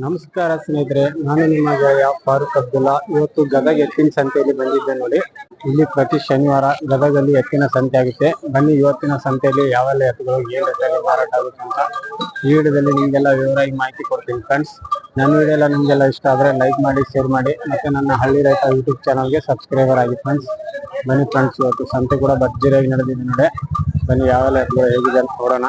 ನಮಸ್ಕಾರ ಸ್ನೇಹಿತರೆ, ನಾನು ನಿಮ್ಮ ಗೆಳೆಯ ಫಾರೂಕ್ ಅಬ್ದುಲ್ಲಾ. ಇವತ್ತು ಗದಗ ಎತ್ತಿನ ಸಂತೆಯಲ್ಲಿ ಬಂದಿದ್ದೆ ನೋಡಿ. ಇಲ್ಲಿ ಪ್ರತಿ ಶನಿವಾರ ಗದಗಲ್ಲಿ ಎತ್ತಿನ ಸಂತೆ ಆಗುತ್ತೆ. ಬನ್ನಿ, ಇವತ್ತಿನ ಸಂತೆಯಲ್ಲಿ ಯಾವೆಲ್ಲ ಎತ್ತುಗಳು, ಏನು ರೇಟಲ್ಲಿ ಮಾರಾಟ ಆಗುತ್ತೆ ಅಂತ ಈ ವಿಡಿಯೋದಲ್ಲಿ ನಿಮಗೆಲ್ಲ ವಿವರವಾಗಿ ಮಾಹಿತಿ ಕೊಡ್ತೀನಿ ಫ್ರೆಂಡ್ಸ್. ನನ್ನ ವಿಡಿಯೋ ಎಲ್ಲ ನಿಮಗೆಲ್ಲ ಇಷ್ಟ ಆದರೆ ಲೈಕ್ ಮಾಡಿ, ಶೇರ್ ಮಾಡಿ, ಮತ್ತೆ ನನ್ನ ಹಳ್ಳಿ ರೈತ ಯೂಟ್ಯೂಬ್ ಚಾನಲ್ಗೆ ಸಬ್ಸ್ಕ್ರೈಬರ್ ಆಗಿ ಫ್ರೆಂಡ್ಸ್. ಬನ್ನಿ ಫ್ರೆಂಡ್ಸ್, ಇವತ್ತು ಸಂತೆ ಕೂಡ ಭರ್ಜರಿಯಾಗಿ ನಡೆದಿದೆ ನೋಡಿ. ಬನ್ನಿ, ಯಾವೆಲ್ಲ ಎತ್ತುಗಳು ಹೇಗಿದೆ ಅಂತ ನೋಡೋಣ.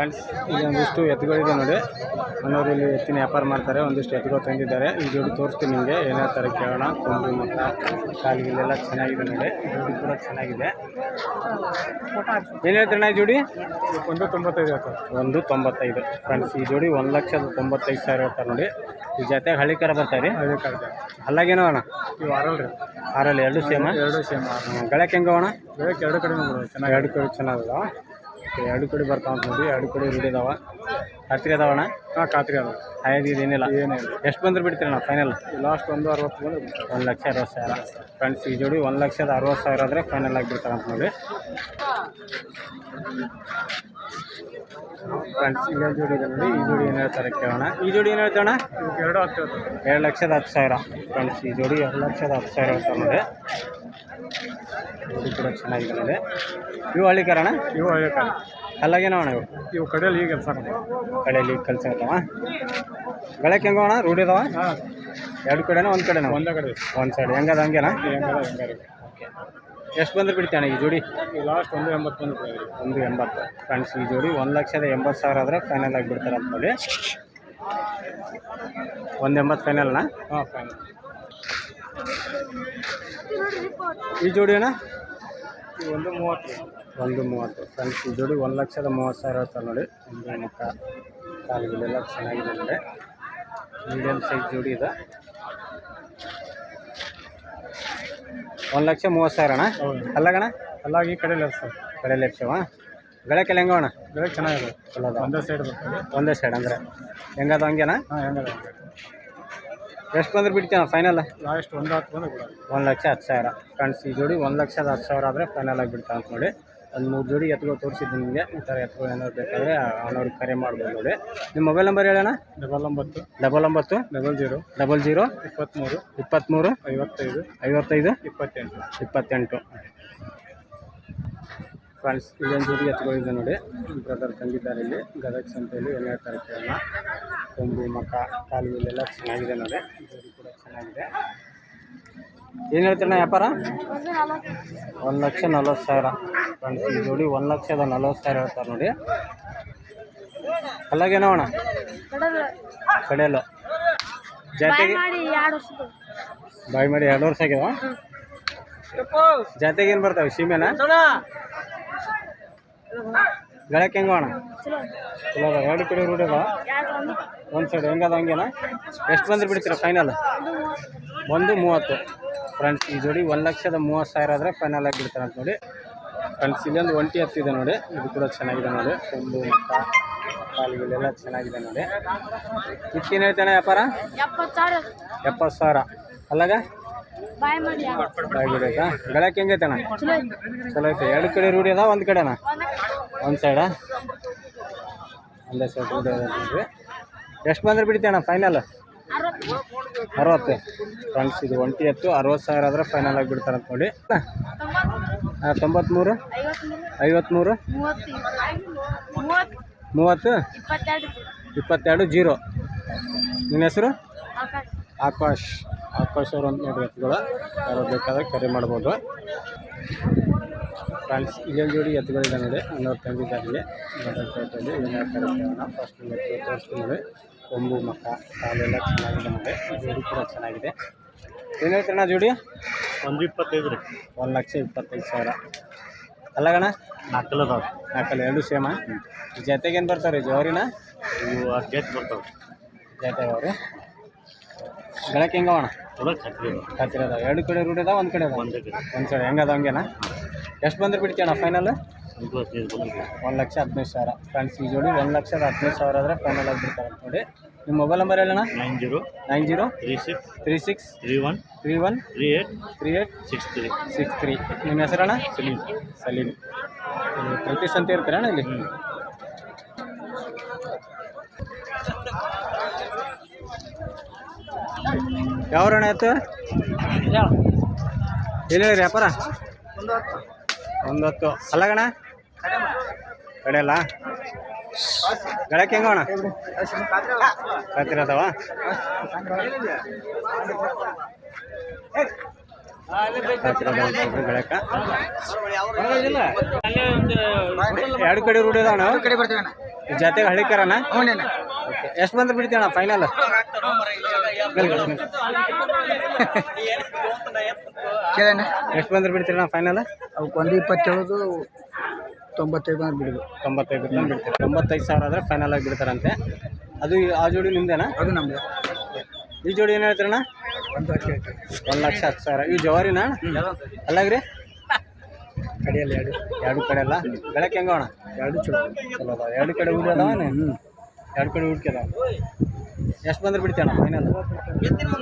ಫ್ರೆಂಡ್ಸ್ ಇಲ್ಲಿ ಒಂದಿಷ್ಟು ಎತ್ತುಗಳಿದೆ ನೋಡಿ. ಅನ್ನೋರು ಇಲ್ಲಿ ಎತ್ತಿನ ವ್ಯಾಪಾರ ಮಾಡ್ತಾರೆ ಒಂದಿಷ್ಟು ಎತ್ತುಗಳು ತಂದಿದ್ದಾರೆ. ಈ ಜೋಡಿ ತೋರಿಸ್ತೀನಿ ನಿಮಗೆ ಏನೇ ಥರ ಕೇಳೋಣ. ಕೊಂಬು ಮತ್ತು ಕಾಲಿಗೆಲ್ಲ ಚೆನ್ನಾಗಿದೆ ನೋಡಿ. ಜೋಡಿ ಕೂಡ ಚೆನ್ನಾಗಿದೆ. ಏನೇ ಹೇಳ್ತಾರೆ ಈ ಜೋಡಿ? ಒಂದು ತೊಂಬತ್ತೈದು ಹೇಳ್ತಾರೆ. ಒಂದು ತೊಂಬತ್ತೈದು. ಫ್ರೆಂಡ್ಸ್ ಈ ಜೋಡಿ ಒಂದು ಲಕ್ಷದ ತೊಂಬತ್ತೈದು ಸಾವಿರ ಹೇಳ್ತಾರೆ ನೋಡಿ. ಈ ಜೊತೆಗೆ ಹಳ್ಳಿ ಕರ ಬರ್ತಾರೆ ಹಳ್ಳಿ ಕರ ಅಲ್ಲಾಗೇನೋ ಅಣ್ಣ? ಇವು ರೀ ಆರಲ್ಲಿ ಎರಡು ಸೇಮ? ಎರಡು ಸೇಮ ಗಳಕ್ಕೆ ಹೆಂಗೋ ಅಣ್ಣ? ಗಳಕ್ಕೆ ಎರಡು ಕಡೆ ಚೆನ್ನಾಗಿ ಎರಡು ಕಡೆ ಚೆನ್ನಾಗಲ್ಲ ಎರಡು ಕಡೆ ಬರ್ತಾವ ಅಂತ ನೋಡಿ ಎರಡು ಕಡೆ ರೂಢಿ ಅದಾವ ಖಾತ್ರಿ ಅದಾವಣ್ಣ? ಹಾಂ ಖಾತ್ರಿ ಅದಾವ. ಹಾಯಾಗಿ ಏನಿಲ್ಲ. ಏನಿಲ್ಲ. ಎಷ್ಟು ಬಂದ್ರೆ ಬಿಡ್ತೀರಣ್ಣ ಫೈನಲ್ ಲಾಸ್ಟ್ ಒಂದು ಅರವತ್ತು ಬಂದ್ರೆ ಒಂದು ಲಕ್ಷ ಅರವತ್ತು ಸಾವಿರ. ಫ್ರೆಂಡ್ಸ್ ಈ ಜೋಡಿ ಒಂದು ಲಕ್ಷದ ಅರವತ್ತು ಸಾವಿರ ಆದರೆ ಫೈನಲ್ ಆಗಿಬಿಡ್ತಾರೆ ಅಂತ ನೋಡಿ. ಫ್ರೆಂಡ್ಸ್ ಇನ್ನೊಂದು ಜೋಡಿ ಇದೆ ನೋಡಿ ಈ ಜೋಡಿ ಏನು ಹೇಳ್ತಾರೆ ಕೇಳೋಣ. ಈ ಜೋಡಿ ಏನು ಹೇಳ್ತಾಣ ಎರಡು ಹತ್ತು ಎರಡು ಲಕ್ಷದ ಹತ್ತು ಸಾವಿರ. ಫ್ರೆಂಡ್ಸ್ ಈ ಜೋಡಿ ಎರಡು ಲಕ್ಷದ ಹತ್ತು ಸಾವಿರ ಹೇಳ್ತಾರೆ ನೋಡಿ. ಕೂಡ ಚೆನ್ನಾಗಿದೆ ನೋಡಿ ಇವು ಹಳ್ಳಿ ಕಾರಣ ಇವು ಹಳ್ಳಿ ಕಾರಣ ಅಲ್ಲಾಗೇನೋ ಅಣ್ಣ ಇವು? ಇವು ಕಡೆಯಲ್ಲಿ ಈಗ ಕೆಲಸ ಕಡೆಯಲ್ಲಿ ಕೆಲಸ ಇರ್ತಾವ ಬೆಳಕ್ಕೆ ಹೆಂಗೋ ಅಣ್ಣ? ರೂಢಿ ಇದಾವ? ಎರಡು ಕಡೆನಾ ಒಂದು ಕಡೆನಾ? ಒಂದೇ ಕಡೆ. ಒಂದು ಸೈಡ್ ಹೆಂಗದ ಹಂಗೇನಾ? ಓಕೆ ಎಷ್ಟು ಬಂದ್ರೆ ಬಿಡ್ತಾನೆ ಈ ಜೋಡಿ? ಲಾಸ್ಟ್ ಒಂದು ಎಂಬತ್ತು ಬಂದು ಒಂದು ಎಂಬತ್ತು. ಫ್ರೆಂಡ್ಸ್ ಈ ಜೋಡಿ ಒಂದು ಲಕ್ಷದ ಎಂಬತ್ತು ಸಾವಿರ ಆದರೆ ಫೈನಲ್ ಆಗಿ ಬಿಡ್ತಾರೆ ಅಂತ ನೋಡಿ ಒಂದು ಎಂಬತ್ತು ಫೈನಲ್ನಾ ಹಾಂ ಫೈನಲ್ ಈ ಜೋಡಿ ಅಣ್ಣ? ಒಂದು ಮೂವತ್ತು. ಒಂದು ಮೂವತ್ತು. ಫ್ರೆಂಡ್ಸ್ ಈ ಜೋಡಿ ಒಂದು ಲಕ್ಷದ ಮೂವತ್ತು ಸಾವಿರ ಹೇಳ್ತಾರೆ ನೋಡಿ. ಒಂದು ಮುಖ ಕಾಲುಗಳೆಲ್ಲ ಚೆನ್ನಾಗಿದೆ ನೋಡಿ. ಮೀಡಿಯಮ್ ಸೈಜ್ ಜೋಡಿ ಇದೆ. ಒಂದು ಲಕ್ಷ ಮೂವತ್ತು ಸಾವಿರ ಅಣ್ಣ? ಅಲ್ಲಗಣ ಅಲ್ಲಾಗಿ ಕಡೆ ಸರ್. ಕಡೆ ಲಕ್ಷವ ಗಳಕ್ಕೆಲ್ಲ ಹೆಂಗೋ ಅಣ್ಣ? ಗಳಕ್ಕೆ ಚೆನ್ನಾಗಿದೆ. ಚಲೋ ಒಂದೇ ಸೈಡ್ ಒಂದೇ ಸೈಡ್ ಅಂದರೆ? ಹೆಂಗದ ಹಂಗೇನಾ? ಹಾಂ ಹೆಂಗದ? ಎಷ್ಟು ಬಂದ್ರೆ ಬಿಡ್ತೀನ ಫೈನಲ್ ಲಾಸ್ಟ್ ಒಂದು ಹತ್ತು ಬಂದು ಒಂದು ಲಕ್ಷ ಹತ್ತು ಸಾವಿರ. ಫ್ರೆಂಡ್ಸ್ ಈ ಜೋಡಿ ಒಂದು ಲಕ್ಷದ ಹತ್ತು ಸಾವಿರ ಆದರೆ ಫೈನಲ್ ಆಗಿ ಬಿಡ್ತಾ ಅಂತ ನೋಡಿ. ಒಂದು ಮೂರು ಜೋಡಿ ಎತ್ತುಗಳು ತೋರಿಸಿದ್ದು ನಿಮಗೆ. ಈ ಥರ ಎತ್ತುಗಳು ಏನಾದ್ರು ಬೇಕಾದರೆ ಅವ್ನವ್ರಿಗೆ ಕರೆ ಮಾಡ್ಬೋದು ನೋಡಿ. ನಿಮ್ಮ ಮೊಬೈಲ್ ನಂಬರ್ ಹೇಳೋಣ ಡಬಲ್ ಒಂಬತ್ತು. ಡಬಲ್ ಒಂಬತ್ತು. Double zero. Double zero. ಇಪ್ಪತ್ತ್ಮೂರು. ಇಪ್ಪತ್ತ್ಮೂರು. ಐವತ್ತೈದು. ಐವತ್ತೈದು. ಇಪ್ಪತ್ತೆಂಟು. ಇಪ್ಪತ್ತೆಂಟು. ಫ್ರೆಂಡ್ಸ್ ಇಲ್ಲೊಂದು ಜೋಡಿ ಎತ್ತುಗಳಿದೆ ನೋಡಿ. ಬ್ರದರ್ ತಂದಿದ್ದಾರೆ ಇಲ್ಲಿ. ಗದಗ ಸಂತೆಯಲ್ಲಿ ಎಲ್ಲ ತರಕಾರಿ ಕೇಳೋಣ. ಕೊಂಬು ಮಕ ಕಾಲು ಇಲ್ಲೆಲ್ಲ ಚೆನ್ನಾಗಿದೆ ನೋಡಿ. ಜೋಡಿ ಕೂಡ ಚೆನ್ನಾಗಿದೆ. ಏನು ಹೇಳ್ತೀರಣ್ಣ ವ್ಯಾಪಾರ? ಒಂದು ಲಕ್ಷ ನಲ್ವತ್ತು ಸಾವಿರ. ಫ್ರೆಂಡ್ಸ್ ಈ ಜೋಡಿ ಒಂದು ಲಕ್ಷದ ನಲ್ವತ್ತು ಸಾವಿರ ಹೇಳ್ತಾರೆ ನೋಡಿ. ಅಲ್ಲಾಗೇನೋ ಅಣ್ಣ? ಕಡೆಯಲ್ಲ ಜಾತಿಗೆ ಬಾಯ್ ಮಾಡಿ ಎರಡು ವರ್ಷ ಆಗ್ಯಾವ ಜಾತಿಗೆ ಏನು ಬರ್ತಾವೆ? ಸೀಮೆನ ಗಳಕ್ಕೆ ಹೆಂಗ ಅಣ್ಣ? ಚಲೋ ಅದ ಎರಡು ಕಡೆ ರೂಢ ಅದ ಒಂದು ಸೈಡ್ ಹೆಂಗದ ಹಂಗೇನ? ಎಷ್ಟು ಬಂದ್ರೆ ಬಿಡ್ತೀರಾ ಫೈನಲ್ ಒಂದು ಮೂವತ್ತು. ಫ್ರೆಂಡ್ಸ್ ಈ ಜೋಡಿ ಒಂದು ಲಕ್ಷದ ಮೂವತ್ತು ಸಾವಿರ ಆದರೆ ಫೈನಲ್ ಆಗಿ ಬಿಡ್ತಾರೆ ಅಂತ ನೋಡಿ. ಫ್ರೆಂಡ್ಸ್ ಇಲ್ಲೊಂದು ಒಂಟಿ ಹತ್ತಿದೆ ನೋಡಿ. ಇದು ಕೂಡ ಚೆನ್ನಾಗಿದೆ ನೋಡಿ. ಕೊಂಬು ಮಕ್ಕ ಕಾಲುಗಳೆಲ್ಲ ಚೆನ್ನಾಗಿದೆ ನೋಡಿ. ಇದಕ್ಕೇನು ಹೇಳ್ತಾನೆ ವ್ಯಾಪಾರ? ಎಪ್ಪತ್ತು ಸಾವಿರ. ಅಲ್ಲಾಗ? ಬಾಯ್ ಮಾಡಿ. ಬಾಯ್ ಬಿಡೈತಾ ಗಳಕ್ಕೆ ಹೆಂಗೈತಣ್ಣ ಚಲೋ ಐತೆ. ಎರಡು ಕಡೆ ರೂಢಿ ಅದ ಒಂದು ಕಡೆನಾ? ಒಂದು. ಸೈಡಾ ಒಂದೇ ಸೈಡ್ ರೂಢಿ ಅದ ನೋಡ್ರಿ. ಎಷ್ಟು ಬಂದ್ರೆ ಬಿಡ್ತೀಯಣ್ಣ ಫೈನಲ್ ಅರವತ್ತು ಫ್ರೆಂಡ್ಸ್, ಇದು ಒಂಟಿ ಎತ್ತು ಅರವತ್ತು ಸಾವಿರ ಆದರೆ ಫೈನಲ್ ಆಗಿ ಬಿಡ್ತಾರೆ ಅಂತ ನೋಡಿ. ತೊಂಬತ್ತ್ಮೂರು ಐವತ್ತ್ಮೂರು ಮೂವತ್ತು, ಇಪ್ಪತ್ತೆರಡು, ಜೀರೋ. ನಿನ್ನ ಹೆಸರು? ಆಕಾಶ್. ಆಕಾಶ್ ಅವರು ಅಂತ ನೋಡಿ ಎತ್ತುಗಳು ಯಾರು ಬೇಕಾದ್ರೆ ಕರೆ ಮಾಡ್ಬೋದು. ಫ್ರೆಂಡ್ಸ್ ಇಲ್ಲೊಂದು ಜೋಡಿ ಎತ್ತುಗಳಿದೆ ನೋಡಿ. ಹನ್ನೊಂದು ತಂದಿದ್ದಾರೆ ಇಲ್ಲಿ. ಫಸ್ಟ್ ಎತ್ತು ತೋರಿಸ್ತೀನಿ ಕೊಂಬು ಮಕ್ಕ ಕಾಲೆಲ್ಲ ಚೆನ್ನಾಗಿದೆ ನಮಗೆ. ಜೋಡಿ ಕೂಡ ಚೆನ್ನಾಗಿದೆ. ಏನು ಹೇಳ್ತೀರಣ್ಣ ಜೋಡಿ? ಒಂದು ಇಪ್ಪತ್ತೈದು ರೀ. ಒಂದು ಲಕ್ಷ ಇಪ್ಪತ್ತೈದು ಸಾವಿರ. ಅಲ್ಲಗಣ? ನಾಲ್ಕಲ್ಲ ಅದಾವ. ನಾಲ್ಕಲ್ಲ ಎರಡು ಸೇಮ? ಜೊತೆಗೆ ಏನು ಬರ್ತಾರೆ ಜವಾರಿನ? ಇವು ಅಡ್ಜಸ್ಟ್ ಬರ್ತಾವೆ. ಜೊತೆ ಅವ್ರಿ ಗಳಕ್ಕೆ ಹೆಂಗೆ ಅಣ್ಣ? ಹತ್ತಿರ ಅದಾವ. ಎರಡು ಕಡೆ ರೂಟ್ ಅದಾವ ಒಂದು ಕಡೆ ಅದಾವ? ಒಂದು ಕಡೆ. ಒಂದು ಕಡೆ. ಹೆಂಗದ ಹಂಗೇನಾ? ಎಷ್ಟು ಬಂದ್ರೆ ಬಿಡ್ತೀಯಣ್ಣ ಫೈನಲ್ ಒಂದು ಲಕ್ಷ ಹದಿನೈದು ಸಾವಿರ. ಫ್ರೆಂಡ್ಸ್ ಈ ಜೋಡಿ ಒಂದು ಲಕ್ಷದ ಹದಿನೈದು ಸಾವಿರ ಆದರೆ ಫೈನಲ್ ಆಗಿಬಿಡ್ತಾರೆ ನೋಡಿ. ನಿಮ್ಮ ಮೊಬೈಲ್ ನಂಬರ್ ಹೇಳೋಣ nine zero nine zero three six three six three one three one three eight three eight six three six three ನಿಮ್ಮ ಹೆಸರಣ್ಣ? ಸಲೀಮ್ ಸಲೀಮ್ ಇಲ್ಲಿ ಪ್ರತಿ ಸಂತೆ ಇರ್ತೀರಣ್ಣ ಇಲ್ಲಿ? ಹ್ಞೂ ಯಾವ್ರಣ್ಣ ಆಯ್ತು ಎಲ್ಲಿ ರೀ ವ್ಯಾಪಾರ? ಒಂದು ಹತ್ತು. ಅಲ್ಲಗಣ ಕಡೆಯಲ್ಲ ಗಳಕ್ಕೆ ಅಣ್ಣ? ಅದಾವ ಗಳಕ್ಕ? ಎರಡು ಕಡೆ ರೂಢಿ ಅದಾವಣ ಕಡೆ ಬರ್ತೀವಿ ಜೊತೆಗೆ ಹಳ್ಳಿಕರಣ ಎಷ್ಟು ಬಂದ್ರೆ ಬಿಡ್ತೀವಣ ಫೈನಲ್ ಎಷ್ಟು ಬಂದ್ರೆ ಬಿಡ್ತೀರಣ್ಣ ಫೈನಲ್ ಅವಕ್ಕೆ ಒಂದು ಇಪ್ಪತ್ತೇಳದು ತೊಂಬತ್ತೈದು ಬಂದು ಬಿಡುದು ತೊಂಬತ್ತೈದು ರೂಪಾಯಿ ಬಿಡ್ತೀರಿ ತೊಂಬತ್ತೈದು ಸಾವಿರ ಆದರೆ ಫೈನಲ್ ಆಗಿ ಬಿಡ್ತಾರಂತೆ. ಅದು ಈ- ಆ ಜೋಡಿ ನಿಮ್ದೇನಾ? ಅದು ನಮ್ದು. ಈ ಜೋಡಿ ಏನು ಹೇಳ್ತೀರಣ್ಣ? ಒಂದು ಲಕ್ಷ ಒಂದು ಲಕ್ಷ ಹತ್ತು ಸಾವಿರ. ಇವು ಜವಾರಿನಾ? ಅಲ್ಲಾಗ್ರಿ? ಕಡೆಯಲ್ಲಿ ಎರಡು. ಎರಡು ಕಡೆ ಎಲ್ಲ ಬೆಳಕ್ಕೆ ಅಣ್ಣ? ಎರಡು ಚಲೋ. ಚಲೋ ಅದಾವ. ಎರಡು ಕಡೆ ಹುಡುಗಿ ಅದಾವ ಹ್ಞೂ ಎರಡು ಕಡೆ ಹುಡುಕಿ ಅದಾವ. ಎಷ್ಟು ಬಂದ್ರೆ ಬಿಡ್ತೀಯಣ್ಣ ಫೈನಲ್ ಎಷ್ಟು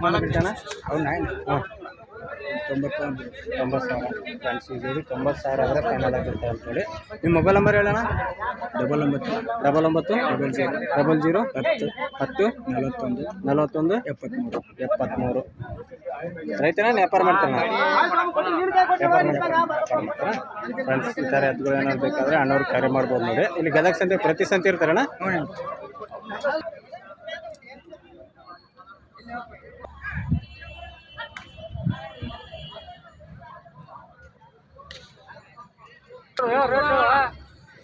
ಬಂದ್ರೆ ಬಿಡ್ತಾನ ಅವ್ನು ನಾಯಿ ಹಾಂ. ತೊಂಬತ್ತೊಂದು. ತೊಂಬತ್ತು ಸಾವಿರ ಫ್ರೆಂಡ್ಸ್ ಈ ತೊಂಬತ್ತು ಸಾವಿರ ಆದರೆ ಫೈನಲ್ ಆಗುತ್ತೆ ಅಂತ ಹೇಳಿ ನಿಮ್ಮ ಮೊಬೈಲ್ ನಂಬರ್ ಹೇಳೋಣ ಡಬಲ್ ಒಂಬತ್ತು. ಡಬಲ್ ಒಂಬತ್ತು? Double zero. Double zero? ಹತ್ತು. ಹತ್ತು? ನಲವತ್ತೊಂದು. ನಲವತ್ತೊಂದು? ಎಪ್ಪತ್ತ್ಮೂರು ಎಪ್ಪತ್ತ್ಮೂರು ರೈತನ ವ್ಯಾಪಾರ ಮಾಡ್ತಾನೆ ವ್ಯಾಪಾರ ಮಾಡ್ತಾರೆ? ಫ್ರೆಂಡ್ಸ್ ಈ ಥರ ಎತ್ತುಗಳು ಏನಾದ್ರು ಬೇಕಾದ್ರೆ ಅಣ್ಣವ್ರು ಕರೆ ಮಾಡ್ಬೋದು ನೋಡಿ. ಇಲ್ಲಿ ಗದಗ ಸಂತೆ ಪ್ರತಿ ಸಂತೆ ಇರ್ತಾರಣ್ಣ?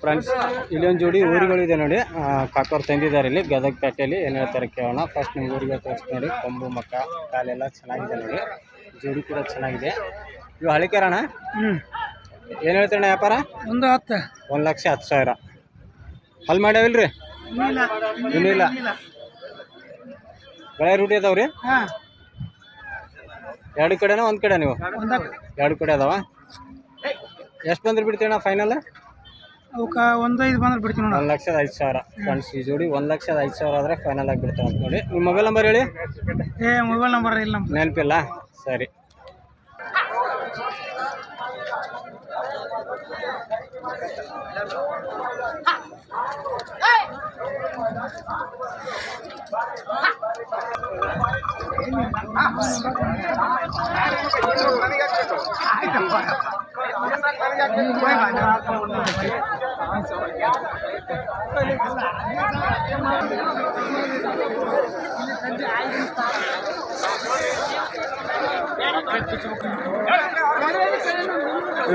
ಫ್ರೆಂಡ್ಸ್ ಇಲ್ಲಿ ಒಂದು ಜೋಡಿ ಊರುಗಳಿದೆ ನೋಡಿ. ಕಾಕೋರ್ ತಂದಿದ್ದಾರೆ ಇಲ್ಲಿ. ಗದಗ ಪೇಟೆಯಲ್ಲಿ ಏನು ಹೇಳ್ತಾರೆ ಕೇಳೋಣ. ಫಸ್ಟ್ ನಿಮ್ಮ ಊರಿಗೆ ತೋರಿಸಿ ನೋಡಿ. ಕೊಂಬು ಮಕ್ಕ ಕಾಲೆಲ್ಲ ಚೆನ್ನಾಗಿದೆ ನೋಡಿ. ಜೋಡಿ ಕೂಡ ಚೆನ್ನಾಗಿದೆ. ಇವು ಹಳಿಕೆರಣ? ಏನು ಹೇಳ್ತಾರಣ್ಣ ವ್ಯಾಪಾರ? ಒಂದು ಹತ್ತು. ಒಂದು ಲಕ್ಷ ಹತ್ತು ಸಾವಿರ. ಅಲ್ಲಿ ಮಾಡ್ಯಾವಿಲ್ರಿ ಇನ್ನೂ ಇಲ್ಲ. ಬೆಳೆ ರೂಟಿ ಅದಾವ್ರಿ? ಎರಡು ಕಡೆನಾ ಒಂದು ಕಡೆ ನೀವು? ಎರಡು ಕಡೆ ಅದಾವ. ಎಷ್ಟು ಬಂದ್ರೆ ಬಿಡ್ತೀರಣ್ಣ ಫೈನಲ್ ಅವಕ್ಕೆ ಒಂದು ಐದು ಬಂದ್ರೆ ಬಿಡ್ತೀವಿ ನೋಡ ಒಂದು ಲಕ್ಷದ ಐದು ಸಾವಿರ. ಫ್ರೆಂಡ್ಸ್ ಈ ಜೋಡಿ ಒಂದು ಲಕ್ಷದ ಐದು ಸಾವಿರ ಆದರೆ ಫೈನಲ್ ಆಗಿ ಬಿಡ್ತಾವೆ ಅಂತ ನೋಡಿ. ನಿಮ್ಮ ಮೊಬೈಲ್ ನಂಬರ್ ಹೇಳಿ? ಏ ಮೊಬೈಲ್ ನಂಬರ್ ಇಲ್ಲ ನಮ್ದು. ನೆನಪಿಲ್ಲ? ಸರಿ. ಇದು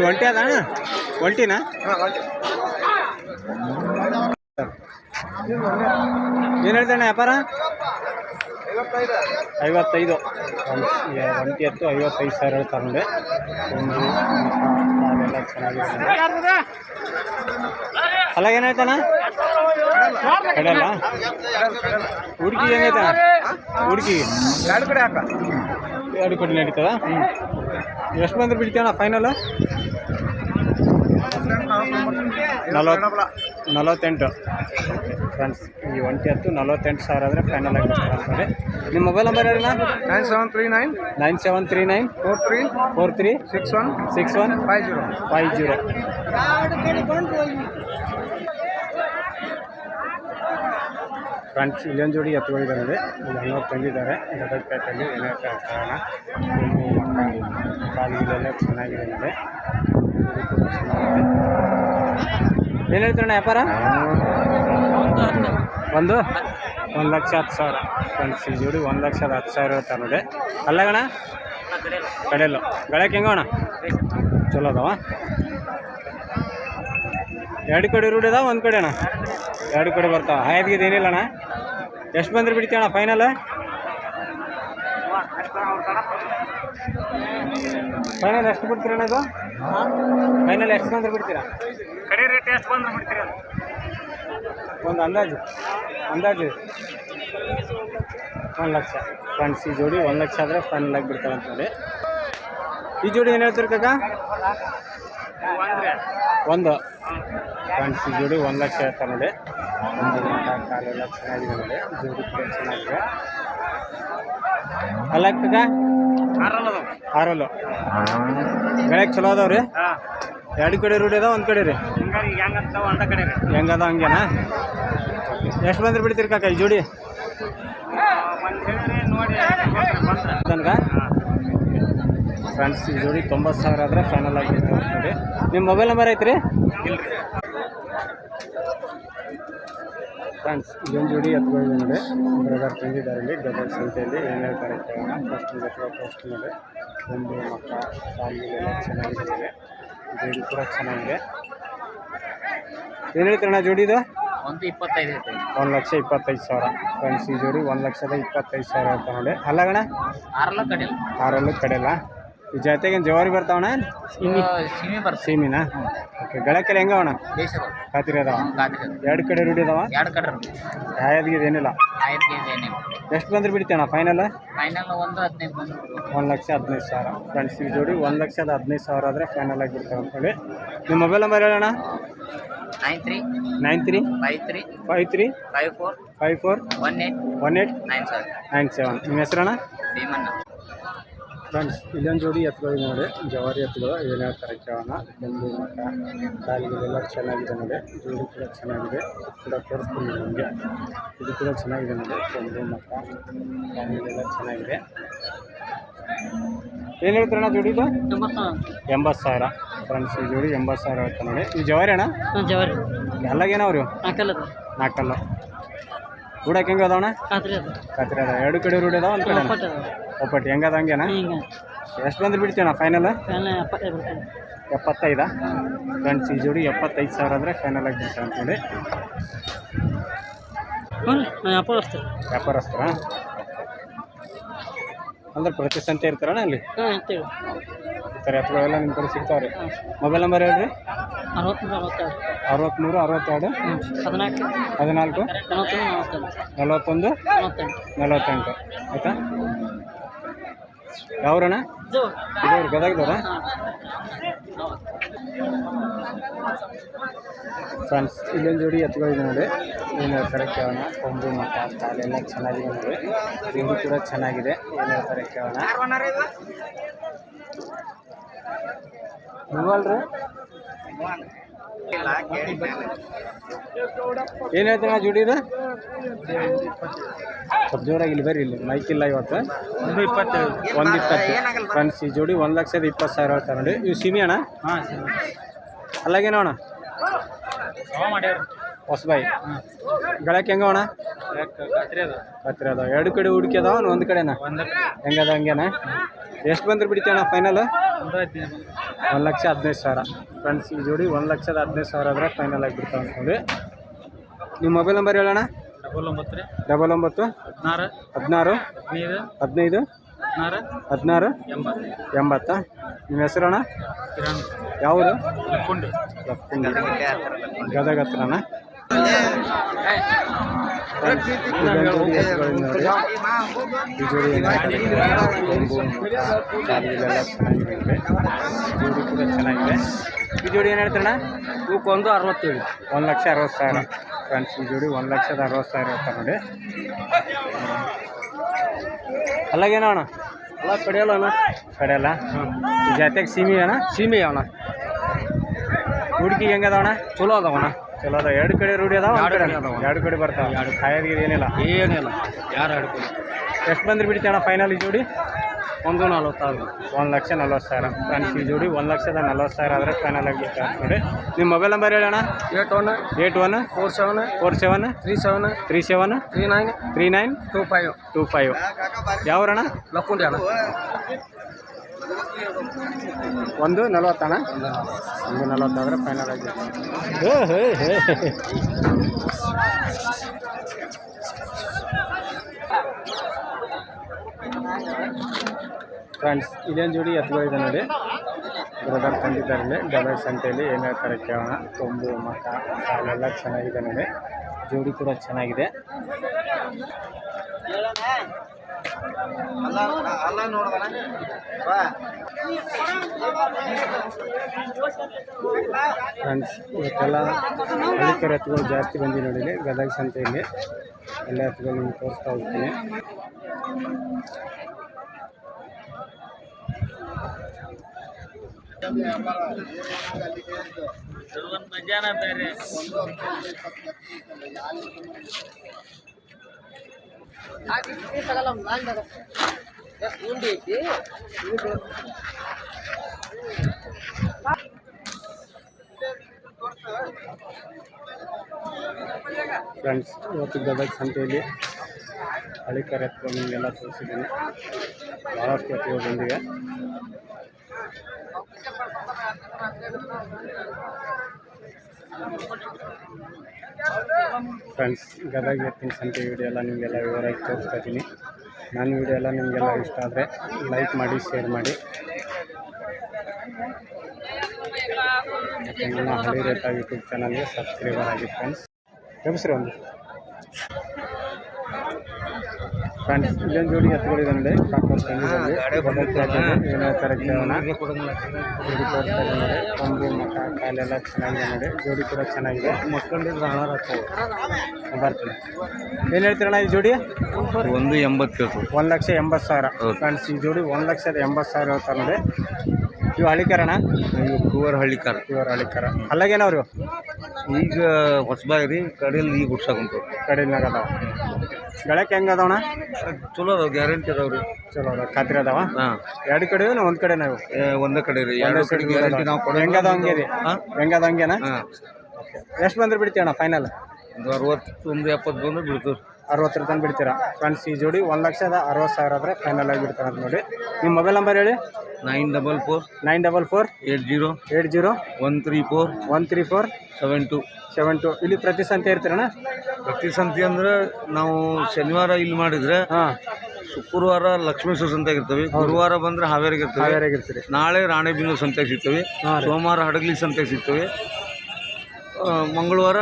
ಒಂಟಿ ಅದ? ಒಂಟಿನಾ? ಏನು ಹೇಳ್ತಾನೆ ವ್ಯಾಪಾರ? ಐವತ್ತೈದು. ಒಂಟಿ ಎತ್ತು ಐವತ್ತೈದು ಸಾವಿರ ಹೇಳ್ತಾರೆ ನೋಡಿ ಒಂದು ಅವೆಲ್ಲ ಚೆನ್ನಾಗಿದೆ ಅಲ್ಲ ಏನಾಯ್ತಣ್ಣ? ಕಡೆಯಲ್ಲ? ಹುಡುಗಿ ಹೆಂಗೈತಾನ ಹುಡುಗಿ? ಎರಡು ಕಡೆ ಹಾಕ. ಎರಡು ಕಡೆ ನಡೀತದ? ಎಷ್ಟು ಬಂದ್ರೆ ಬಿಡ್ತೀವಣ್ಣ ಫೈನಲ್ ನಲವತ್ತು ನಲವತ್ತೆಂಟು. ಫ್ರೆಂಡ್ಸ್ ಈ ಒಂಟಿ ಹತ್ತು ನಲವತ್ತೆಂಟು ಸಾವಿರ ಆದರೆ ಫೈನಲ್ ಆಗಿ ನಿಮ್ಮ ಮೊಬೈಲ್ ನಂಬರ್ ಹೇಳಿ nine seven three nine nine seven three nine four three four three six one six one five zero five zero friends ಇಲ್ಲೊಂದು ಜೋಡಿ ಎತ್ತುಗಳಿದ್ದಾರೆ ಇಲ್ಲಿ ಹನ್ನೊಂದು ತಂದಿದ್ದಾರೆ ಗದಗ ಪ್ಯಾಕಲ್ಲಿ ಏನೇ ಕಾರಣ ಕಾಲಿಗೆಲ್ಲ ಚೆನ್ನಾಗಿದೆ ಏನು ಹೇಳ್ತಾರಣ್ಣ ವ್ಯಾಪಾರ ಒಂದು? ಒಂದು ಲಕ್ಷ ಹತ್ತು ಸಾವಿರ. ಫ್ರೆಂಡ್ಸ್, ಈ ಜೋಡಿ ಒಂದು ಲಕ್ಷದ ಹತ್ತು ಸಾವಿರ ಇರುತ್ತೆ ನೋಡಿ. ಅಲ್ಲಗಣ ಕಡೆಯಲ್ಲು. ಗಳಕ್ಕೆ ಹೆಂಗೋಣ ಚಲೋ ಅದಾವ. ಎರಡು ಕಡೆ ರೂಢಿ ಅದಾವ ಒಂದು ಕಡೆ ಅಣ್ಣ? ಎರಡು ಕಡೆ ಬರ್ತಾವ. ಹಾಯದ್ಗಿದ್ದು ಏನಿಲ್ಲ ಅಣ್ಣ. ಎಷ್ಟು ಬಂದ್ರೆ ಬಿಡ್ತೀವಿ ಅಣ್ಣ ಫೈನಲ್ ಫೈನಲ್ ಎಷ್ಟು ಬಿಡ್ತೀರ ಅಣ್ಣ ಇದು? ಫೈನಲ್ ಎಷ್ಟು ಬಂದ್ರೆ ಬಿಡ್ತೀರಾ? ಕಡೆ ರೇಟ್ ಎಷ್ಟು ಬಂದ್ರೆ ಬಿಡ್ತೀರಿ ಒಂದು ಅಂದಾಜು ಅಂದಾಜು. ಒಂದು ಲಕ್ಷ. ಫ್ರೆಂಡ್ಸ್ ಈ ಜೋಡಿ ಒಂದು ಲಕ್ಷ ಆದರೆ ಫೈನಲ್ ಆಗಿ ಬಿಡ್ತಾರೆ ಅಂತ ನೋಡಿ ಈ ಜೋಡಿ ಏನು ಹೇಳ್ತೀರಿ ಕಾಕ? ಒಂದು. ಫ್ರೆಂಡ್ಸ್ ಈ ಜೋಡಿ ಒಂದು ಲಕ್ಷ ಹೇಳ್ತಾರೆ ನೋಡಿ. ಒಂದು ಕಾಲೆಲ್ಲ ಚೆನ್ನಾಗಿದೆ ನೋಡಿ ಜೋಡಿ ಕೂಡ ಚೆನ್ನಾಗಿದೆ ಅಲ್ಲ ಕಾಕ? ಆರಲ್ಲು. ಬೆಳಗ್ಗೆ ಚಲೋ ಅದಾವ್ರಿ? ಎರಡು ಕಡೆ ರೂಢಿ ಇದಾವ ಒಂದು ಕಡೆ ರೀ. ಹಿಂಗಾಗಿ ಅದ ಒಂದ ಕಡೆ ಬಂದ್ರಿ ಹೆಂಗದ ಹಂಗೇನಾ? ಎಷ್ಟು ಬಂದ್ರೆ ಬಿಡ್ತೀರಿ ಕಾಕ ಈ ಜೋಡಿ? ತನಕ? ಫ್ರೆಂಡ್ಸ್ ಈ ಜೋಡಿ ತೊಂಬತ್ತು ಸಾವಿರ ಆದರೆ ಫೈನಲ್ ಆಗಿ ನೋಡಿ ನಿಮ್ಮ ಮೊಬೈಲ್ ನಂಬರ್ ಐತ್ರಿ? ಫ್ರೆಂಡ್ಸ್ ಇದೊಂದು ಜೋಡಿ ಎತ್ಕೊಂಡು ನೋಡಿ. ಬ್ರದರ್ ತಂದಿದ್ದಾರೆ ಇಲ್ಲಿ ಗದಗ ಸಂತೆಯಲ್ಲಿ. ಏನು ಹೇಳ್ತಾರೆ ಕೇಳೋಣ. ಫಸ್ಟ್ ಫಸ್ಟ್ ನೋಡಿ ಒಂದು ಮಕ್ಕ ಎಲ್ಲ ಚೆನ್ನಾಗಿದೆ. ಜೋಡಿ ಕೂಡ ಚೆನ್ನಾಗಿದೆ. ಏನು ಹೇಳ್ತೀರಣ್ಣ ಜೋಡಿದು ಒಂದು ಇಪ್ಪತ್ತೈದು ಒಂದು ಲಕ್ಷ ಇಪ್ಪತ್ತೈದು ಸಾವಿರ. ಫ್ರೆಂಡ್ಸ್ ಈ ಜೋಡಿ ಒಂದು ಲಕ್ಷದ ಇಪ್ಪತ್ತೈದು ಸಾವಿರ ಅಂತ ನೋಡಿ. ಅಲ್ಲಗಣ ಆರಲ್ಲೂ ಕಡೆಯಲ್ಲ. ಆರಲ್ಲೂ ಕಡೆಲ್ಲ ಈ ಜೊತೆಗೆ ಜವಾರಿ ಬರ್ತಾವಣ ಸಿಮಿ. ಸೀಮಿನ? ಓಕೆ ಗಳಕ್ಕೆಲ್ಲ ಹೆಂಗವಣ? ದೇಶದ ಖಾತಿರಿ ಅದಾವ. ಎರಡು ಕಡೆ ರೂಢಿ ಅದಾವ? ಎರಡು ಕಡೆ ಏನಿಲ್ಲ. ಎಷ್ಟು ಬಂದ್ರೆ ಬಿಡ್ತೇಣ ಫೈನಲ್ ಫೈನಲ್ ಒಂದು ಹದಿನೈದು ಒಂದು ಲಕ್ಷ ಹದಿನೈದು ಸಾವಿರ. ಫ್ರೆಂಡ್ಸ್ ಈ ಜೋಡಿ ಒಂದು ಲಕ್ಷದ ಹದಿನೈದು ಸಾವಿರ ಆದರೆ ಫೈನಲ್ ಆಗಿ ಬಿಡ್ತಾರೆ ಅಂತೇಳಿ ನಿಮ್ಮ ಮೊಬೈಲ್ ನಂಬರ್ ಹೇಳೋಣ nine three. Nine three. Five three. Five three. Five four. Five four. One eight. One eight. Nine seven. Nine seven. ನಿಮ್ಮ ಹೆಸರಣ್ಣ? ಭೀಮಣ್ಣ. ಫ್ರೆಂಡ್ಸ್ ಇಲ್ಲೊಂದು ಜೋಡಿ ಎತ್ತುಗಳು ನೋಡಿ. ಜವಾರಿ ಎತ್ತುಗಳು ಏನೇ ಕರೆಕ್ಟ್ ಕೇಳೋಣ ಒಂದು ಮಠ ಕಾಲಿಗೆಲ್ಲ ಚೆನ್ನಾಗಿದೆ ನೋಡಿ. ಜೋಡಿ ಕೂಡ ಚೆನ್ನಾಗಿದೆ. ಇದು ಕೂಡ ತೋರಿಸ್ತೀನಿ ನಮಗೆ. ಇದು ಕೂಡ ಚೆನ್ನಾಗಿದೆ ನೋಡಿ. ಒಂದು ಮಠ ಕಾಲಿಗೆಲ್ಲ ಚೆನ್ನಾಗಿದೆ. ಏನು ಜೋಡಿ ಜೋಡಿದು ಎಂಬತ್ತು ಸಾವಿರ. ಫ್ರೆಂಡ್ಸ್ ಈ ಜೋಡಿ ಎಂಬತ್ತು ಸಾವಿರ ಹೇಳ್ತಾರೆ ನೋಡಿ. ಈ ಜವಾರಿ ಅಣ್ಣ? ಜವಾರಿ. ಎಲ್ಲಗೇನವ್ರಿ ನಾಲ್ಕಲ್ಲ ನಾಲ್ಕಲ್ಲ ರೂಢಕ್ಕೆ ಹೆಂಗೆ ಅದಾವಣ್ಣ? ಕತ್ರಿ ಅದ. ಎರಡು ಕಡೆ ರೂಢಿ ಅದಾವ ಒಂದು ಕಡೆ ಒಪ್ಪಟ್ಟು ಹೆಂಗದ ಹಂಗೇನಾ? ಹಿಂಗೆ. ಎಷ್ಟು ಬಂದ್ರೆ ಬಿಡ್ತೀವಣ್ಣ ಫೈನಲ್ ಎಪ್ಪತ್ತೈದು ಬಿಡ್ತೀನಿ ಎಪ್ಪತ್ತೈದಾ? ಫ್ರೆಂಡ್ಸ್ ಈ ಜೋಡಿ ಎಪ್ಪತ್ತೈದು ಸಾವಿರ ಅಂದರೆ ಫೈನಲ್ ಆಗಿ ಬಿಡ್ತಾರೆ ಅಂತೇಳಿ. ವ್ಯಾಪಾರಸ್ಥರ. ಅಂದ್ರೆ ಪ್ರತಿ ಸಂತೆ ಇರ್ತಾರಣ ಅಲ್ಲಿ ಹಾಂ ಎತ್ತುಗಳೆಲ್ಲ ನಿಮ್ಮ ಕಡೆ ಸಿಗ್ತಾವ್ರಿ? ಮೊಬೈಲ್ ನಂಬರ್ ಹೇಳ್ರಿ. ಅರವತ್ತ್ಮೂರು ಅರವತ್ತಾರು. ಅರವತ್ತ್ಮೂರು ಅರವತ್ತೆರಡು? ಹದಿನಾಲ್ಕು. ಹದಿನಾಲ್ಕು? ನಲವತ್ತೊಂದು ನಲವತ್ತೆಂಟು. ಆಯಿತಾ? ಯಾವ್ರಣ್ಣ? ಇದು ಇದು ಗದಗದವ್ರ? ಫ್ರೆಂಡ್ಸ್ ಇಲ್ಲೊಂದು ಜೋಡಿ ಎತ್ತುಗಳಿದೆ ನೋಡಿ. ಏನು ಹೇಳ್ತಾರೆ ಕೇಳೋಣ. ಕೊಂಬು ಮಟ್ಟ ಕಾಲೆಲ್ಲ ಚೆನ್ನಾಗಿದೆ ನೋಡಿ. ತಿಂಡಿ ಕೂಡ ಚೆನ್ನಾಗಿದೆ. ಏನು ಹೇಳ್ತಾರೆ ಕೇಳೋಣ. ನೀವಲ್ರಿ ಏನು ಹೇಳ್ತೀರ ಜೋಡಿದ ಸ್ವಲ್ಪ ಜೋರಾಗಿ ಇಲ್ಲಿ ಬರ್ರಿ ಇಲ್ಲಿ. ಮೈಕ್ ಇಲ್ಲ ಇವತ್ತು. ಒಂದು ಇಪ್ಪತ್ತು ಒಂದು ಇಪ್ಪತ್ತು. ಫ್ರೆಂಡ್ಸ್ ಈ ಜೋಡಿ ಒಂದು ಲಕ್ಷದ ಇಪ್ಪತ್ತು ಸಾವಿರ ಹೇಳ್ತಾರೆ ನೋಡಿ ಇವು ಸಿಮಿ ಅಣ್ಣ? ಹಾಂ ಅಲ್ಲಾಗೇನೋ ಅಣ್ಣ? ಹೊಸಬಾಯಿ. ಗಳಕ್ಕೆ ಹೆಂಗ ಅಣ್ಣ? ಕತ್ರಿ ಅದಾವ. ಎರಡು ಕಡೆ ಹುಡುಕಿ ಅದಾವ ಒಂದು ಕಡೆನಾ? ಒಂದು ಹೆಂಗದ ಹಂಗೇನ? ಎಷ್ಟು ಬಂದ್ರೆ ಬಿಡ್ತೀವಣ್ಣ ಫೈನಲ್ ಒಂದು ಲಕ್ಷ ಹದಿನೈದು ಸಾವಿರ. ಫ್ರೆಂಡ್ಸ್ ಈ ಜೋಡಿ ಒಂದು ಲಕ್ಷದ ಹದಿನೈದು ಸಾವಿರ ಆದರೆ ಫೈನಲ್ ಆಗಿಬಿಡ್ತು ಬಿಡ್ತಾವೆ ಅಂದ್ಕೊಂಡು ನಿಮ್ಮ ಮೊಬೈಲ್ ನಂಬರ್ ಹೇಳೋಣ ಡಬಲ್ ಒಂಬತ್ತು ರೀ. ಡಬಲ್ ಒಂಬತ್ತು? ಹದಿನಾರು. ಹದಿನಾರು? ಹದಿನೈದು. ಹದಿನೈದು? ಹದಿನಾರು. ಹದಿನಾರು? ಎಂಬತ್ತು. ಎಂಬತ್ತಾ? ನಿಮ್ಮ ಹೆಸರಣ್ಣ? ಕಿರಣ್. ಯಾವುದು ಲಕ್ಕುಂಡಿ. ಗದಗ ಹತ್ರನ ಇದೊಂದು ಜೋಡಿ ಎತ್ತುಗಳಿಂದ ನೋಡಿ ಈ ಜೋಡಿ ಏನಾಗ್ತದೆ ಕೊಂಬು, ಕಾಲಿಗೆಲ್ಲ ಚೆನ್ನಾಗಿದೆ ನೋಡಿ. ಜೋಡಿ ಕೂಡ ಚೆನ್ನಾಗಿದೆ ಈ ಜೋಡಿ ಏನು ಹೇಳ್ತಾರಣ್ಣ? ಇವಕ್ಕೊಂದು ಅರವತ್ತೇಳು. ಒಂದು ಲಕ್ಷ ಅರವತ್ತು ಸಾವಿರ. ಫ್ರೆಂಡ್ಸ್ ಈ ಜೋಡಿ ಒಂದು ಲಕ್ಷದ ಅರವತ್ತು ಸಾವಿರ ಇರ್ತಾರೆ ನೋಡಿ. ಅಲ್ಲಾಗೇನೋ ಅಣ್ಣ? ಅಲ್ಲ ಕಡಿಯಲ್ಲ ಅಣ್ಣ. ಕಡಿಯಲ್ಲ? ಜಾತ್ಯಾಗ ಸೀಮಿ ಅಣ್ಣ? ಸೀಮೆ ಅಣ್ಣ. ಹುಡುಗಿ ಹೆಂಗದ ಅಣ್ಣ? ಚಲೋ ಅದಾವಣ್ಣ ಚಲೋ ಅದ. ಎರಡು ಕಡೆ ರೂಢಿ ಅದಾವ ಒಂದು ಎರಡು ಕಡೆ ಕಡೆ ಅದಾವ. ಎರಡು ಕಡೆ ಬರ್ತಾವ. ಎರಡು ಕಾಯೋದು ಏನಿಲ್ಲ. ಏನಿಲ್ಲ. ಯಾರು ಹೇಳ್ಕೊಳ್ಳಿ ಎಷ್ಟು ಬಂದ್ರೆ ಬಿಡ್ತೀಯ ಅಣ್ಣ ಫೈನಲ್ ಈ ಜೋಡಿ? ಒಂದು ನಲ್ವತ್ತಾರು. ಒಂದು ಲಕ್ಷ ನಲ್ವತ್ತು ಸಾವಿರ. ಫ್ರೆಂಡ್ಸ್ ಈ ಜೋಡಿ ಒಂದು ಲಕ್ಷದ ನಲ್ವತ್ತು ಸಾವಿರ ಆದರೆ ಫೈನಲ್ ಆಗಿ ನೋಡಿ. ನಿಮ್ಮ ಮೊಬೈಲ್ ನಂಬರ್ ಹೇಳೋಣ eight one eight one four seven four seven three seven three seven three nine three nine two five. Two five. ಯಾವ್ರಣ್ಣ? Lakkundi ಅಣ್ಣ. ಒಂದು ನಲ್ವತ್ತಣ ಒಂದು ನಲ್ವತ್ತಾದ್ರೆ ಫೈನಲ್ ಆಗಿ. ಹೇ ಹೇ ಹೇ. ಫ್ರೆಂಡ್ಸ್ ಇದೇನು ಜೋಡಿ ಎತ್ತುಗಳಿದೆ ನೋಡಿ. ಬ್ರದರ್ ತಂದಿದ್ದಾರೆ ಇಲ್ಲಿ. ಡಬಲ್ ಸಂತೆಯಲ್ಲಿ ಏನು ಹೇಳ್ತಾರೆ ಕೇಳೋಣ. ಕೊಂಬು ಮಕ್ಕ ಅಲ್ಲೆಲ್ಲ ಚೆನ್ನಾಗಿದೆ ನೋಡಿ. ಜೋಡಿ ಕೂಡ ಚೆನ್ನಾಗಿದೆ. ಫ್ರೆಂಡ್ಸ್, ಇವತ್ತೆಲ್ಲ ಹಳ್ಳಿಕರ ಎತ್ತುಗಳು ಜಾಸ್ತಿ ಬಂದಿದೆ ನೋಡಿ ಇಲ್ಲಿ ಗದಗ ಸಂತೆಯಲ್ಲಿ. ಎಲ್ಲ ಎತ್ತುಗಳು ನಿಮ್ಗೆ ತೋರಿಸ್ತಾ ಹೋಗ್ತೀನಿ. ಫ್ರೆಂಡ್ಸ್ ಇವತ್ತು ಗದಗ ಸಂತೆಯಲ್ಲಿ ಹಳಿ ಎತ್ತುಗಳು ನಿಮಗೆಲ್ಲ ತೋರಿಸಿದ್ದೀನಿ. ಭಾಳಷ್ಟು ಅತಿಗಳು ಬಂದಿವೆ ಫ್ರೆಂಡ್ಸ್ ಗದಗ ಎತ್ತಿನ ಸಂತೆ ವಿಡಿಯೋ ಎಲ್ಲ ನಿಮಗೆಲ್ಲ ವಿವರವಾಗಿ ತೋರಿಸ್ತಾ ಇದ್ದೀನಿ. ನನ್ನ ವಿಡಿಯೋ ಎಲ್ಲ ನಿಮಗೆಲ್ಲ ಇಷ್ಟ ಆದರೆ ಲೈಕ್ ಮಾಡಿ ಶೇರ್ ಮಾಡಿ. ನನ್ನ ಹಳಿ ರೇಟ ಯೂಟ್ಯೂಬ್ ಚಾನಲ್ಗೆ ಸಬ್ಸ್ಕ್ರೈಬರ್ ಆಗಿ ಫ್ರೆಂಡ್ಸ್ ಹೆಸರು ಒಂದು ಫ್ರೆಂಡ್ಸ್ ಇಲ್ಲೊಂದು ಜೋಡಿ ಎತ್ತುಗಳಿದೆ ನೋಡಿ. ಕೊಂಬು ಮಠ ಕಾಲೆಲ್ಲ ಚೆನ್ನಾಗಿದೆ ನೋಡಿ. ಜೋಡಿ ಕೂಡ ಚೆನ್ನಾಗಿದೆ. ಮಕ್ಕಳಿದ್ರೆ ಹಣ ಬರ್ತೀನಿ. ಏನು ಹೇಳ್ತೀರಣ್ಣ ಈ ಜೋಡಿ? ಒಂದು ಎಂಬತ್ತು ಒಂದು ಲಕ್ಷ ಎಂಬತ್ತು ಸಾವಿರ. ಫ್ರೆಂಡ್ಸ್ ಈ ಜೋಡಿ ಒಂದು ಲಕ್ಷದ ಎಂಬತ್ತು ಸಾವಿರ ಹೇಳ್ತಾರೆ ನೋಡಿ. ಇವು ಹಳಿಕರಣ ಕೂವರ್ ಹಳ್ಳಿಕಾರ. ಇವರು ಹಳಿಕರ ಅಲ್ಲಾಗೇನವ್ರು ಈಗ ಹೊಸಬಾಗ್ರಿ ಕಡೆಯಲ್ಲಿ ಈಗ ಹುಡ್ಸಾಕುಂತು ಕಡೆನಾಗ ಅದಾವ. ಗಳಕ್ಕೆ ಹೆಂಗೆ ಅದಾವಣ ಚಲೋ ಅದಾವ ಗ್ಯಾರಂಟಿ ಅದಾವ್ರಿ. ಚಲೋ ಅದಾವ ಖಾತ್ರಿ ಅದಾವ? ಹಾಂ. ಎರಡು ಕಡೆ ನಾವು ಒಂದು ಕಡೆ ನಾವು? ಒಂದೇ ಕಡೆ ರೀ. ಎರಡು ಕಡೆ ಗ್ಯಾರಂಟಿ ನಾವು ಕೊಡೋ ಅದಾವ ಹಂಗೆ? ರೀ ಹೆಂಗ ಅದಾವ ಹಂಗೇನ? ಹಾಂ. ಎಷ್ಟು ಬಂದ್ರೆ ಬಿಡ್ತೀಯಣ್ಣ ಫೈನಲ್ ಒಂದು ಅರವತ್ತು ಒಂದು ಎಪ್ಪತ್ತು ಬಂದ್ರೆ ಬಿಡ್ತೀವಿ ಅರವತ್ತರ ತನಕ ಬಿಡ್ತೀರಾ? ಫ್ರೆಂಡ್ಸ್ ಈ ಜೋಡಿ ಒಂದು ಲಕ್ಷದ ಅರವತ್ತು ಸಾವಿರ ಆದರೆ ಫೈನಲ್ ಆಗಿ ಬಿಡ್ತಾರೆ ಅಂತ ನೋಡಿ. ನಿಮ್ಮ ಮೊಬೈಲ್ ನಂಬರ್ ಹೇಳಿ? Nine double four nine double four eight zero eight zero one three four one three four seven two seven two. ಇಲ್ಲಿ ಪ್ರತಿ ಸಂತೆ ಇರ್ತೀರಣ್ಣ? ಪ್ರತಿ ಸಂತೆ ಅಂದ್ರೆ ನಾವು ಶನಿವಾರ ಇಲ್ಲಿ ಮಾಡಿದ್ರೆ ಹಾಂ. ಶುಕ್ರವಾರ ಲಕ್ಷ್ಮೇಶ್ವರ ಸಂತೆ ಇರ್ತವೆ. ಗುರುವಾರ ಬಂದ್ರೆ ಹಾವೇರಿಗೆ ಇರ್ತವೆ. ನಾಳೆ ರಾಣೆಬೆನ್ನೂರು ಸಂತೆ ಸಿಗ್ತವೆ. ಸೋಮವಾರ ಹಡಗಲಿ ಸಂತೆ ಸಿಗ್ತವೆ. ಮಂಗಳವಾರ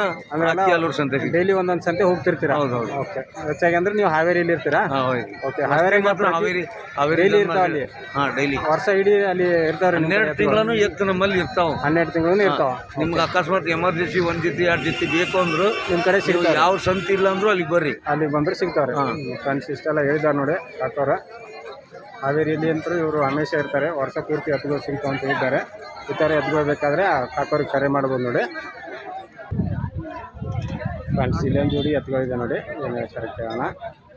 ಅಕ್ಕಿ ಸಂತೆಗೆ ಸಿಗ್ತವೆ ಡೈಲಿ ಒಂದೊಂದು ಸಂತೆ ಹೋಗ್ತಿರ್ತೀರಾ? ಹೌದು ಹೌದು. ಓಕೆ. ಹೆಚ್ಚಾಗಿ ಅಂದ್ರೆ ನೀವು ಹಾವೇರಿಯಲ್ಲಿ ಇರ್ತೀರಾ ಹಾಂ ಓಕೆ ಹಾವೇರಿ ಮಾತ್ರ ಹಾವೇರಿ ಹಾವೇರಿ ಡೈಲಿ ಇರ್ತಾವ ಅಲ್ಲಿ? ಹಾಂ ಡೈಲಿ. ವರ್ಷ ಇಡೀ ಅಲ್ಲಿ ಇರ್ತಾವ್ರಿ ನಿಮ್ಮ ಹನ್ನೆರಡು ತಿಂಗಳನ್ನು ಎತ್ತು ನಮ್ಮಲ್ಲಿ ಇರ್ತಾವ. ಹನ್ನೆರಡು ತಿಂಗಳು ಇರ್ತಾವ? ನಿಮ್ಗೆ ಅಕಸ್ಮಾತ್ ಎಮರ್ಜೆನ್ಸಿ ಒಂದ್ ಜೊತೆ ಎರಡು ಜೊತೆ ಬೇಕು ಅಂದ್ರು ನಿಮ್ಮ ಕಡೆ ನೀವು ಸಿಗ್ತಾವ ಯಾವ ಸಂತಿ ಇಲ್ಲ ಅಂದ್ರು ಅಲ್ಲಿಗೆ ಬರ್ರಿ. ಅಲ್ಲಿ ಬಂದ್ರೆ ಸಿಗ್ತಾರೆ. ಫ್ರೆಂಡ್ಸ್ ಇಷ್ಟೆಲ್ಲ ಹೇಳಿದಾರೆ ನೋಡಿ ಕಾಕೋರ ಹಾವೇರಿಯಲ್ಲಿ ಅಂತೂ ಇವರು ಹಮೇಶ ಇರ್ತಾರೆ. ವರ್ಷ ಪೂರ್ತಿ ಎತ್ತುಗಳು ಸಿಗ್ತಾವ ಅಂತ ಹೇಳಿದ್ದಾರೆ. ಈ ಥರ ಎತ್ಕೊಳ್ಬೇಕಾದ್ರೆ ಕಾಕೋರಿಗೆ ಕರೆ ಮಾಡ್ಬೋದು ನೋಡಿ. ಫ್ರೆಂಡ್ಸ್ ಇಲ್ಲೊಂದು ಜೋಡಿ ಎತ್ತುಗಳಿದೆ ನೋಡಿ ಕರೆಕ್ಟ್ ಕೇಳೋಣ.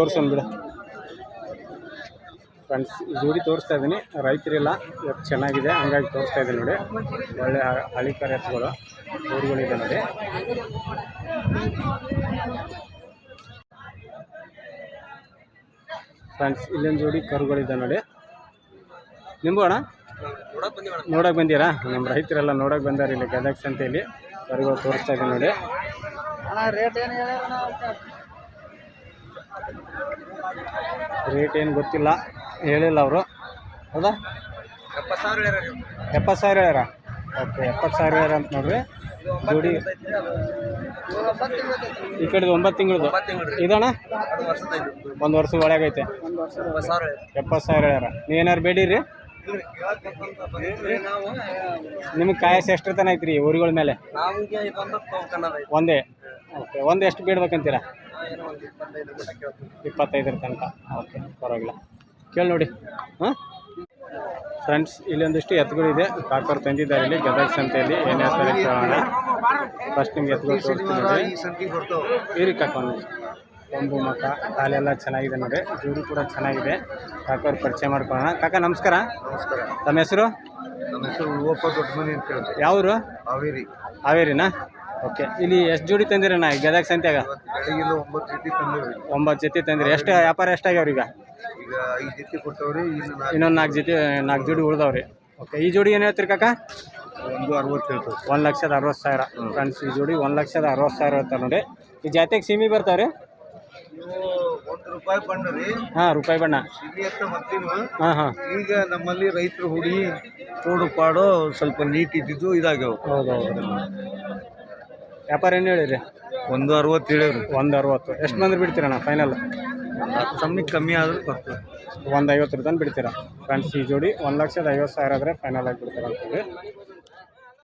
ಬಿಡ ಬಿಡು. ಫ್ರೆಂಡ್ಸ್ ಜೋಡಿ ತೋರಿಸ್ತಾ ಇದ್ದೀನಿ. ರೈತರಿಲ್ಲ ಇವತ್ತು ಚೆನ್ನಾಗಿದೆ, ಹಂಗಾಗಿ ತೋರಿಸ್ತಾ ಇದ್ದೀನಿ ನೋಡಿ. ಒಳ್ಳೆ ಹಳಿ ಕರೆ ಎತ್ತುಗಳು ಊರುಗಳಿದೆ ನೋಡಿ. ಫ್ರೆಂಡ್ಸ್ ಇಲ್ಲೊಂದು ಜೋಡಿ ಕರುಗಳಿದೆ ನೋಡಿ. ನಿಂಬು ಅಣ್ಣ? ನೋಡಕ್ಕೆ ಬಂದಿರಾ ನಮ್ಮ ರೈತರೆಲ್ಲ ನೋಡೋಕೆ ಬಂದಾರ ಇಲ್ಲಿ ಗದಗ ಸಂತೆಯಲ್ಲಿ ಕರುಗಳು ತೋರಿಸ್ತಾ ಇದ್ದೀನಿ ನೋಡಿ. ರೇಟ್ ಏನು ಗೊತ್ತಿಲ್ಲ ಹೇಳಿಲ್ಲ ಅವರು. ಹೌದಾ? ಎಪ್ಪತ್ತು ಸಾವಿರ ಹೇಳ್ಯಾರ ಓಕೆ ಎಪ್ಪತ್ತು ಸಾವಿರ ಹೇಳ್ಯಾರ ಅಂತ ನೋಡ್ರಿ. ಜೋಡಿ ಈ ಕಡೆದು ಒಂಬತ್ತು ತಿಂಗಳದು. ಇದಣ್ಣ? ಒಂದು ವರ್ಷದ ಒಳಗೈತೆ ಎಪ್ಪತ್ತು ಸಾವಿರ ಹೇಳ್ಯಾರ. ನೀವೇನಾರು ಬೇಡಿರಿ? ನಿಮಗೆ ಕಾಯಸ್ ಎಷ್ಟು ತನ ಐತ್ರಿ ಊರುಗಳ ಮೇಲೆ? ಒಂದೇ? ಓಕೆ ಒಂದು ಎಷ್ಟು ಅಂತೀರಾ ಇಪ್ಪತ್ತೈದರ ತನಕ. ಓಕೆ ಪರವಾಗಿಲ್ಲ. ಕೇಳಿ ನೋಡಿ. ಹಾಂ? ಫ್ರೆಂಡ್ಸ್ ಇಲ್ಲೊಂದಿಷ್ಟು ಎತ್ತುಗಳಿದೆ ಕಾಕರ್ ತಂದಿದ್ದಾರೆ ಇಲ್ಲಿ ಗದಗ ಸಂತೆಯಲ್ಲಿ. ಏನು ಹೇಳ್ತಾರೆ ಕೇಳೋಣ. ಫಸ್ಟ್ ನಿಮ್ಗೆ ಎತ್ತುಗಳು ತೋರಿಸ್ತೀನಿ ನೋಡಿ. ಕಾಕೊಂಡು ಕೊಂಬು ಮಕ್ಕ ಕಾಲೆಲ್ಲ ಚೆನ್ನಾಗಿದೆ ನೋಡಿ. ಜೂರು ಕೂಡ ಚೆನ್ನಾಗಿದೆ. ಕಾಕವ್ರು ಪರಿಚಯ ಮಾಡ್ಕೊಳ್ಳೋಣ. ಕಾಕ ನಮಸ್ಕಾರ. ನಮಸ್ಕಾರ. ತಮ್ಮ ಹೆಸರು? ನಮ್ಮ ಹೆಸರು ದೊಡ್ಡ ಮನೆ ಅಂತ ಹೇಳ್ತಾರೆ ಯಾವರು? ಹಾವೇರಿ. ಹಾವೇರಿನಾ? ಓಕೆ ಇಲ್ಲಿ ಎಷ್ಟು ಜೋಡಿ ತಂದಿರ ನಾ ಗದಗ ಸಂತ್ಯಾಗ? ಬೆಳಗಿಲ್ಲ ಒಂಬತ್ತು ಜೊತೆ ತಂದೇವ್ರಿ ಒಂಬತ್ತು ಜೊತೆ ತಂದಿರಿ. ಎಷ್ಟು ವ್ಯಾಪಾರ ಎಷ್ಟಾಗ್ಯಾವ್ರಿ ಈಗ? ಈಗ ಐದು ಜೊತೆ ಕೊಟ್ಟವ್ರಿ ಇನ್ನು ನಾಲ್ಕು ಇನ್ನೊಂದು ನಾಲ್ಕು ಜೊತೆ. ನಾಲ್ಕು ಜೋಡಿ ಉಳ್ದವ್ರಿ. ಓಕೆ ಈ ಜೋಡಿ ಏನು ಹೇಳ್ತೀರಿ ಕಾಕ? ಒಂದು ಅರವತ್ತು ಒಂದು ಲಕ್ಷದ ಅರವತ್ತು ಸಾವಿರ. ಫ್ರೆಂಡ್ಸ್ ಈ ಜೋಡಿ ಒಂದು ಲಕ್ಷದ ಅರವತ್ತು ಸಾವಿರ ಹೇಳ್ತಾರೆ ನೋಡಿ. ಈ ಜಾತಿಗೆ ಸೀಮಿ ಬರ್ತಾವ್ರಿ ನೀವು ಒಂದು ರೂಪಾಯಿ ಬಣ್ಣರಿ ಹಾಂ ರೂಪಾಯಿ ಬಣ್ಣ. ಇಲ್ಲಿ ಅಂತ ಹಾಂ ಹಾಂ. ಈಗ ನಮ್ಮಲ್ಲಿ ರೈತರು ಹುಡಿ ಕೋಡು ಪಾಡು ಸ್ವಲ್ಪ ನೀಟ್ ಇದ್ದಿದ್ದು ಇದಾಗ್ಯಾವ. ಹೌದು ಹೌದು ವ್ಯಾಪಾರ ಏನು ಹೇಳಿರಿ? ಒಂದು ಅರವತ್ತು ಹೇಳೇವ್ರಿ. ಒಂದು ಅರವತ್ತು. ಎಷ್ಟು ಬಂದ್ರೆ ಬಿಡ್ತೀರಣ್ಣ ಫೈನಲ್ ಕಮ್ಮಿ ಕಮ್ಮಿ ಆದರೂ ಬರ್ತದೆ. ಒಂದು ಐವತ್ತು ರೂಪಾಯಿ ಬಿಡ್ತೀರಾ? ಫ್ರೆಂಡ್ಸ್ ಈ ಜೋಡಿ ಒಂದು ಲಕ್ಷದ ಐವತ್ತು ಸಾವಿರ ಆದರೆ ಫೈನಲ್ ಆಗಿ ಬಿಡ್ತಾರೆ ಅಂತೇಳಿ